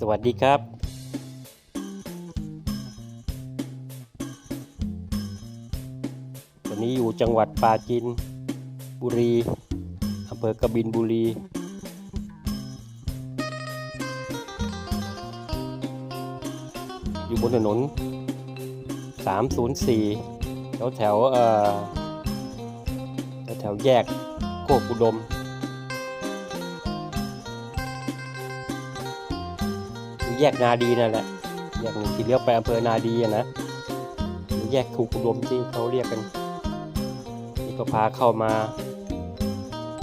สวัสดีครับวันนี้อยู่จังหวัดปราจีนบุรีอำเภอกบินบุรี อยู่บนถนน 304 แถวแถวแถวแถวแยกโคกอุดม แยกนาดีนั่นแหละแยกหนึ่งที่เลี้ยวไปอำเภอนาดีอะนะแยกคูกุดมที่เขาเรียกกันนี่ก็พาเข้ามา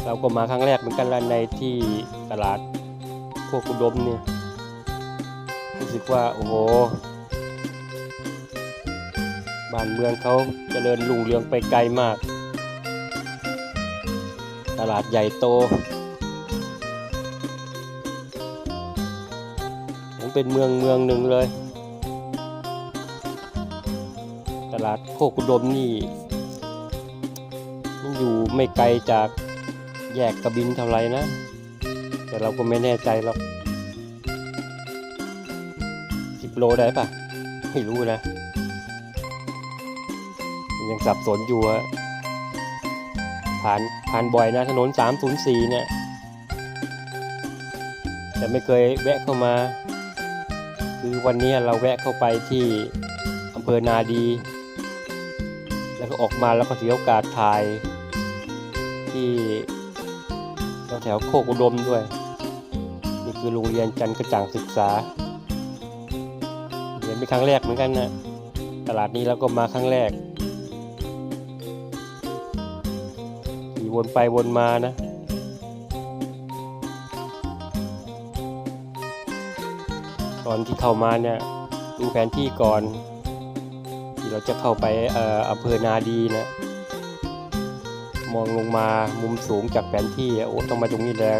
เราก็มาครั้งแรกเหมือนกันแล้วในที่ตลาดพวกอุดมนี่รู้สึกว่าโอ้โหบ้านเมืองเขาเจริญรุ่งเรืองไปไกลมาก ตลาดใหญ่โต เป็นเมืองเมืองหนึ่งเลย ตลาดโคกุดมนี่มันอยู่ไม่ไกลจากแยกกระบินเท่าไหร่นะ แต่เราก็ไม่แน่ใจหรอกสิบโลได้ปะไม่รู้นะ ยังสับสนอยู่อะผ่านผ่านบ่อยนะถนน 304 เนี่ย แต่ไม่เคยแวะเข้ามา คือวันนี้เราแวะเข้าไปที่อำเภอนาดี แล้วก็ออกมาแล้วก็ถือโอกาสถ่ายที่แถวแถวโคกอุดมด้วย นี่คือโรงเรียนจันกระจ่างศึกษาเรียนเป็นครั้งแรกเหมือนกันนะตลาดนี้เราก็มาครั้งแรกขี่วนไปวนมานะ ตอนที่เข้ามาเนี่ยดูแผนที่ก่อน ที่เราจะเข้าไปอำเภอนาดีนะมองลงมามุมสูงจากแผนที่โอ้ต้องมาตรงนี้แหละ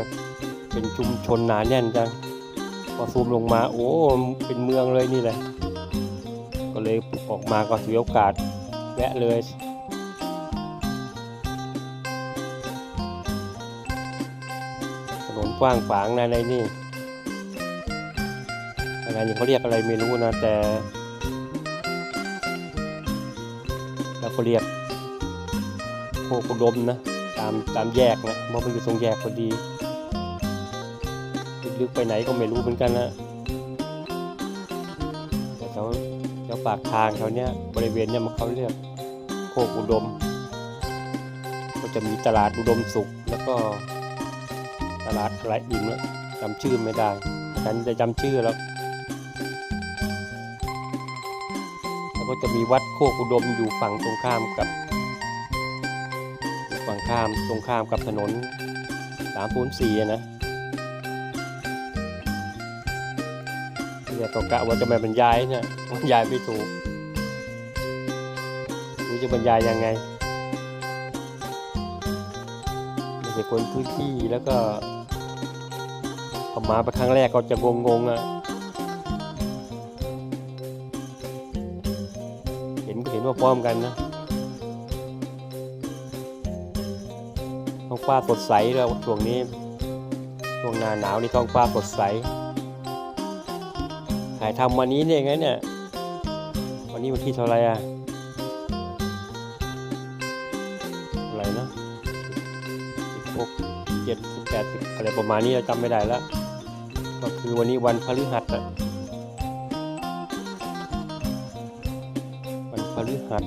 เป็นชุมชนหนาแน่นจังพอซูมลงมาโอ้เป็นเมืองเลยนี่แหละ ก็เลยออกมาก็ถือโอกาสแวะเลยถนนกว้างขวางนะในนี่ อะไรนี่เขาเรียกอะไรไม่รู้นะแต่เราก็เรียกโคกอุดมนะตามตามแยกนะเพราะมันอยู่ตรงแยกพอดีลึกไปไหนก็ไม่รู้เหมือนกันนะแต่เขาแถวปากทางเขาเนี้ยบริเวณเนี้ยมันเขาเรียกโคกอุดม ก็จะมีตลาดอุดมสุข แล้วก็ตลาดอะไรอีกนะจำชื่อไม่ได้ฉันจะจำชื่อแล้ว ก็จะมีวัดโคกอุดมอยู่ฝั่งตรงข้ามกับ ฝั่งข้ามตรงข้ามกับถนนสามพูนสี่นะเรียตกกะว่าจะมาบรรยายเนี่ยบรรยายไม่ถูกไม่รู้จะบรรยายยังไงไม่ใช่คนพื้นที่แล้วก็พอมาไปครั้งแรกก็จะงงๆอะ พร้อมกันนะท้องฟ้าสดใสแล้วช่วงนี้ช่วงหน้าหนาวนี่ท้องฟ้าสดใสถ่ายทำวันนี้เนี่ยไงเนี่ยวันนี้วันที่เท่าไหรอะเท่าไรนะสิบหกเจ็ดสิบแปดสิบอะไรประมาณนี้เราจำไม่ได้แล้ว ก็คือวันนี้วันพฤหัสอะ ฤหัส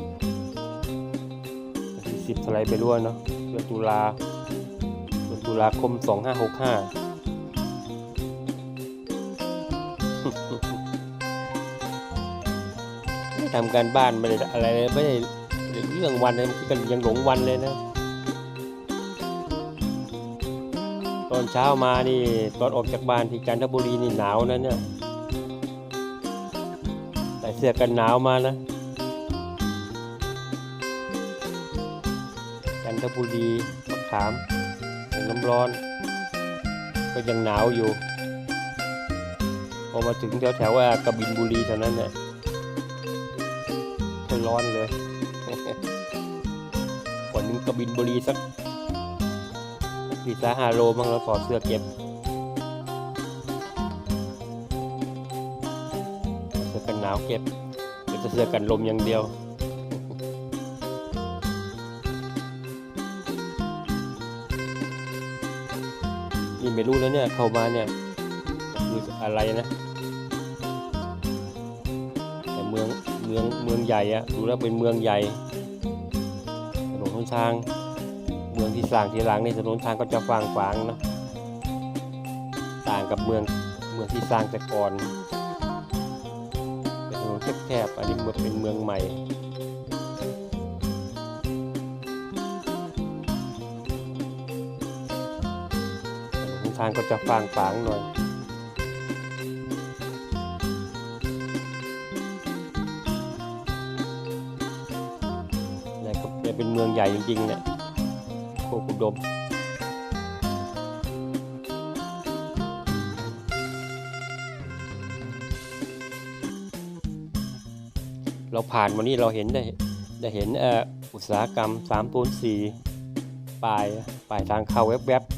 วันที่สิบเท่าไรไปรู้อะเนาะเดือนตุลาเดือนตุลาคมสองห้าหกห้าไม่ทำการบ้านไม่ได้อะไรเลยไม่ได้เรื่องวันเลยบางทีกันยังหลงวันเลยนะ ตอนเช้ามานี่ตอนออกจากบ้านที่จันทบุรีนี่หนาวนะเนี่ยใส่เสื้อกันหนาวมานะ ทบุรีมะขามน้ำร้อน ก็ยังหนาวอยู่ พอมาถึงแถวแถวๆว่ากบินบุรีเท่านั้นเนี่ยก็ร้อนเลยฝนกบินบุรีสักสี่สาห้าโลบ้างแล้วถอดเสื้อเก็บหนาวเก็บเก็บแต่เสื้อกันลมอย่างเดียว ไม่รู้แล้วเนี่ยเข้ามาเนี่ยคืออะไรนะ แต่เมืองเมืองเมืองใหญ่อะดูแล้วเป็นเมืองใหญ่ถนนทาง เมืองที่สร้างทีหลังนี่ถนนทางก็จะฟางฟางนะต่างกับเมืองเมืองที่สร้างแต่ก่อนเป็นถนนแคบๆอันนี้มันเป็นเมืองใหม่ ทางก็จะฟางฟางหน่อยเนี่ยก็เนี่ยเป็นเมืองใหญ่จริงๆเนี่ยโคกุดมเราผ่านวันนี้เราเห็นได้ได้เห็นอ่ออุตสาหกรรม3ามปูนสี่ปลายปลายทางเข้าแวบๆ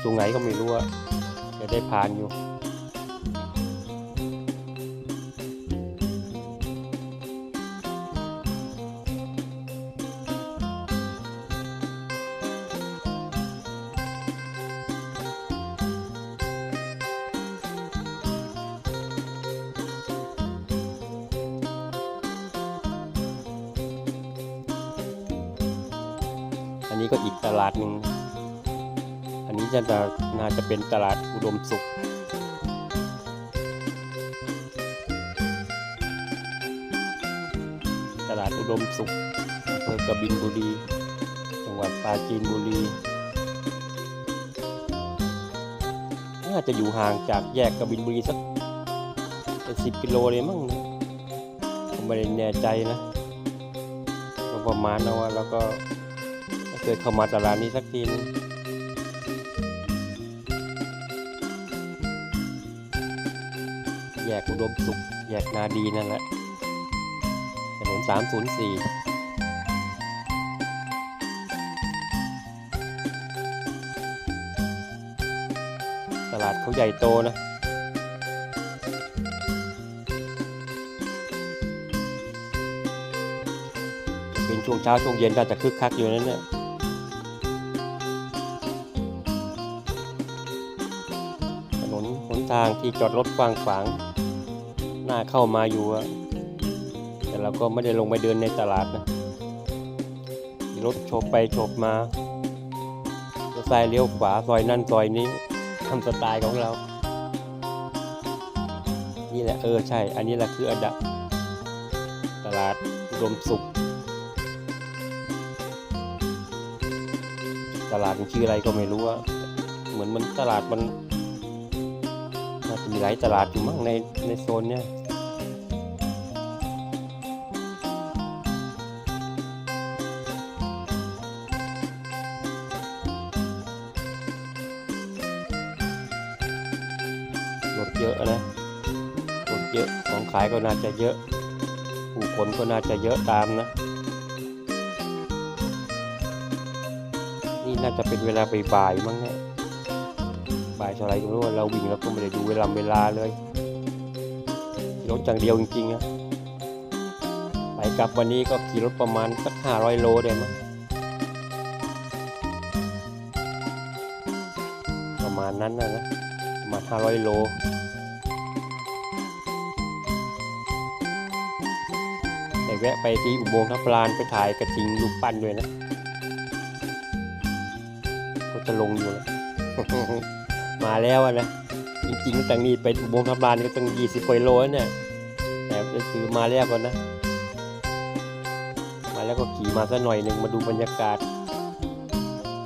อยู่ตรงไหนก็ไม่รู้อะจะได้ผ่านอยู่อันนี้ก็อีกตลาดหนึ่ง อาจะน่าจะเป็นตลาดอุดมสุข ตลาดอุดมสุขอำเภอกบินบุรี จังหวัดปราจีนบุรี น่าจะอยู่ห่างจากแยกกบินบุรีสักสิบกิโลเลยมั้งผมไม่ได้แน่ใจนะประมาณนะว่าแล้วก็เคยเข้ามาตลาดนี้สักทีนึง แยกอุดมสุข แยกนาดีนั่นแหละถนนสามศูนย์สี่ตลาดเขาใหญ่โตนะ เป็นช่วงเช้าช่วงเย็นก็จะคึกคักอยู่นั่นเนี่ยถนนหนทางที่จอดรถกว้างขวาง หน้าเข้ามาอยู่อะแต่เราก็ไม่ได้ลงไปเดินในตลาดนะรถโฉบไปโฉบมาจะซ้ายเลี้ยวขวาซอยนั่นซอยนี้ทำสไตล์ของเรา นี่แหละเออใช่ อันนี้แหละคืออันดับตลาดอุดมสุข ตลาดมันชื่ออะไรก็ไม่รู้อะเหมือนมันตลาดมันน่าจะมีหลายตลาดอยู่มั้งในในโซนเนี้ย เยอะนะรถเยอะของขายก็น่าจะเยอะ ผู้คนก็น่าจะเยอะตามนะ นี่น่าจะเป็นเวลาบ่ายๆมั้งเนี่ยบ่ายเท่าไรก็ไม่รู้เราวิ่งแล้วก็ไม่ได้ดูเวลาเวลาเลยรถจังเดียวจริงๆอะไปกลับวันนี้ก็ขี่รถประมาณสักห้าร้อยโลได้มั้งประมาณนั้นนะนะประมาณห้าร้อยโล แวะไปที่อุโมงค์ทับลานไปถ่ายกระทิงรูปปั้นด้วยนะก็จะลงอยู่แล้วมาแล้วอะนะจริงๆตั้งนี้ไปอุโมงค์ทับลานก็ตั้งยี่สิบกว่าโลแล้วเนี่ยแต่ก็คือมาแล้วก่อนนะ มาแล้วก็ขี่มาสักหน่อยหนึ่งมาดูบรรยากาศ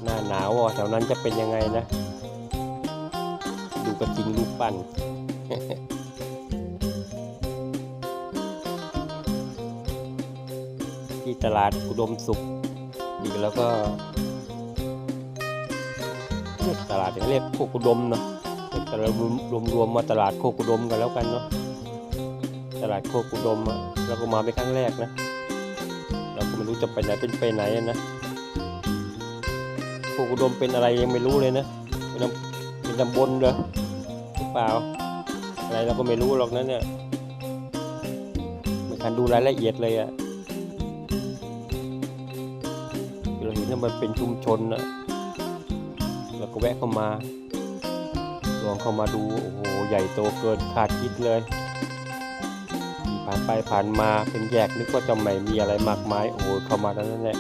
หน้าหนาวอะแถวนั้นจะเป็นยังไงนะ ดูกระทิงรูปปั้น ที่ตลาดอุดมสุขอีกแล้วก็เรียกตลาดอย่าเรียกโคกอุดมเนาะเรียกแต่เรารวมรวมรวมมาตลาดโคกอุดมกันแล้วกันเนาะตลาดโคกอุดมเราก็มาเป็นครั้งแรกนะ เราก็ไม่รู้จะไปไหนเป็นไปไหนนะโคกอุดมเป็นอะไรยังไม่รู้เลยนะเป็นตำเป็นตำบลเหรอหรือเปล่า อะไรเราก็ไม่รู้หรอกนะเนี่ยไม่ทันดูรายละเอียดเลยอะ เราเห็นว่ามันเป็นชุมชนอะเราก็แวะเข้ามา ลองเข้ามาดู โอ้โห ใหญ่โตเกินคาดคิดเลยผ่านไปผ่านมาเป็นแยกนึกว่าจะไม่มีอะไรมากมาย โอ้โห เข้ามาแล้วนั่นแหละ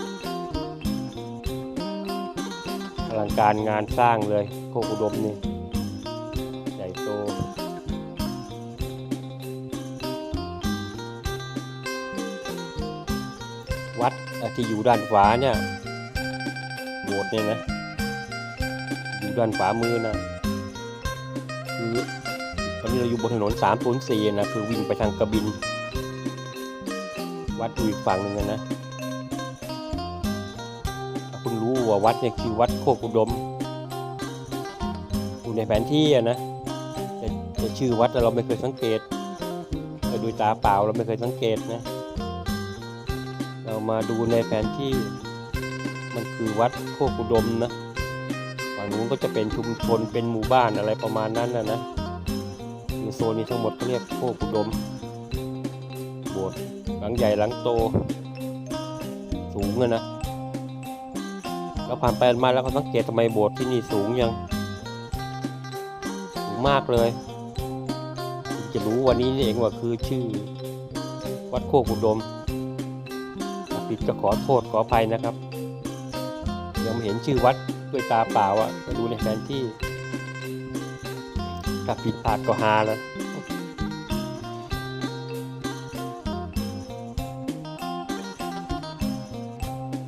อลังการงานสร้างเลยโคกอุดมนี่ใหญ่โตวัดที่อยู่ด้านขวาเนี่ย นี่ยนะอยู่ด้านขวามือนะคือตอนนี้เราอยู่บนถนน 304 นะ คือวิ่งไปทางกระบิน วัดอยู่อีกฝั่งหนึ่งนะถ้าคุณรู้ว่าวัดเนี่ยคือวัดโคกอุดมอยู่ในแผนที่อะนะแต่แต่ชื่อวัดเราไม่เคยสังเกตเราดูตาเปล่าเราไม่เคยสังเกตนะ เรามาดูในแผนที่ มันคือวัดโคกอุดมนะฝั่งนู้นก็จะเป็นชุมชนเป็นหมู่บ้านอะไรประมาณนั้นนะนะในโซนนี้ทั้งหมดเรียกโคกอุดมโบสถ์หลังใหญ่หลังโต สูงอะนะเราผ่านไปมาแล้วก็สังเกตทำไมโบสถ์ที่นี่สูงยังสูงมากเลย จะรู้วันนี้นี่เองว่าคือชื่อ วัดโคกอุดมผิดก็ขอโทษขออภัยนะครับ ยังไม่เห็นชื่อวัดด้วยตาเปล่าอะดูในแผนที่ถ้าผิดพลาดก็ฮาแล้ว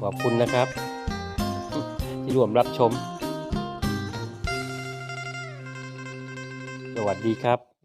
ขอบคุณนะครับ ที่ร่วมรับชม สวัสดีครับ